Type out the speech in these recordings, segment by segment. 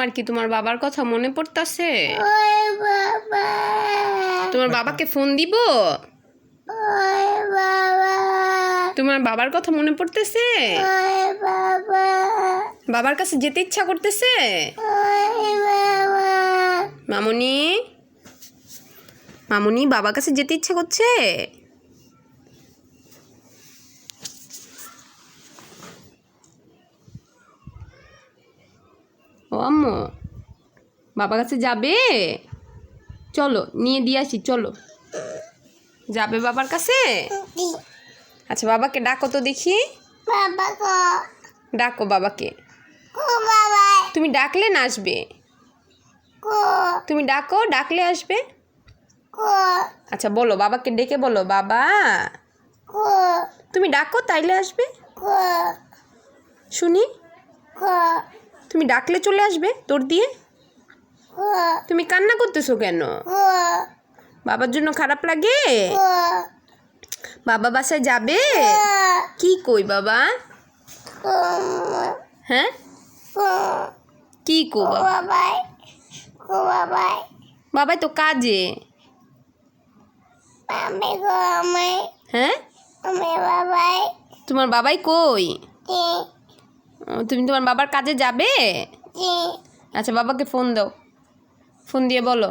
তোমার কি তোমার বাবার কথা মনে পড়তাছে? তোমার বাবাকে ফোন দিব? তোমার বাবার কথা মনে পড়তেছে? বাবার কাছে যেতে ইচ্ছা করতেছে? মামুনি? মামুনি বাবার কাছে যেতে ইচ্ছা করছে? আম্মু। বাবার কাছে যাবে? চলো নিয়ে দিয়ে আসি চলো। যাবে বাবার কাছে? আচ্ছা বাবাকে ডাকো তো দেখি। ডাকো বাবাকে। তুমি ডাকলে না আসবে? তুমি ডাকো ডাকলে আসবে? আচ্ছা বলো বাবাকে ডেকে বলো বাবা। তুমি ডাকো তাইলে আসবে। শুনি। তুমি ডাকলে চলে আসবে তোর দিয়ে? তুমি কান্না করতেছো কেন? বাবার জন্য খারাপ লাগে? বাবা বাসায় যাবে? কি কই বাবা? হ্যাঁ? কো কি বাবা? বাবাই কো বাবাই বাবাই তো কাজে। আমি কো আমি হ্যাঁ? আমি বাবাই। তোমার বাবাই কই? তুমি তোমার বাবার কাজে যাবে? আচ্ছা বাবাকে ফোন দাও। ফোন দিয়ে বলো।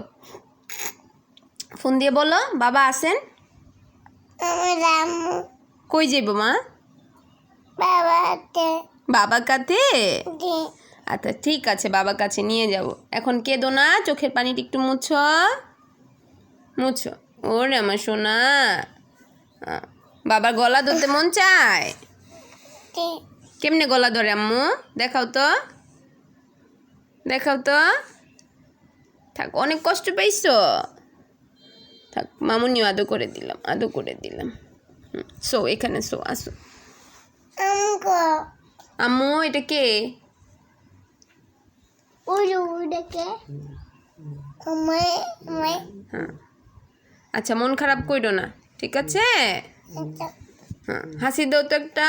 ফোন দিয়ে বলো বাবা আসেন কই যাইব মা? বাবার কাছে আচ্ছা ঠিক আছে বাবার কাছে নিয়ে যাব। এখন কেঁদো না চোখের পানিটা একটু মুছো। মুছো। ওরে আমার সোনা। বাবার গলা ধরতে মন চায়? কেমনে গলা ধরে আম্মু? দেখাও তো। দেখাও তো। থাক অনেক কষ্ট পাইছো। থাক মামুনিও আদো করে দিলাম আদো করে দিলাম। শো এখানে শো আসো। আম্মু এটা কে? হ্যাঁ। আচ্ছা মন খারাপ করো না ঠিক আছে? হ্যাঁ হাসি দাও তো একটা।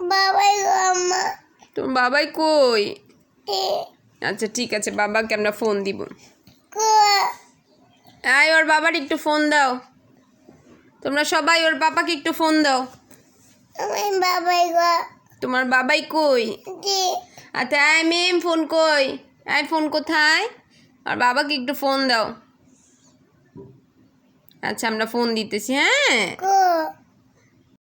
বাবাই গো আমা তোর বাবাই কই? আচ্ছা ঠিক আছে বাবাকে আমরা ফোন দিব। আয় ওর বাবার একটু ফোন দাও। তোমরা সবাই ওর বাবাকে একটু ফোন দাও। বাবাই গো। তোমার বাবাই কই? আচ্ছা আয় মেম ফোন কই? আয় ফোন কোথায়? আর বাবাকে একটু ফোন দাও। আচ্ছা আমরা ফোন দিতেছি হ্যাঁ?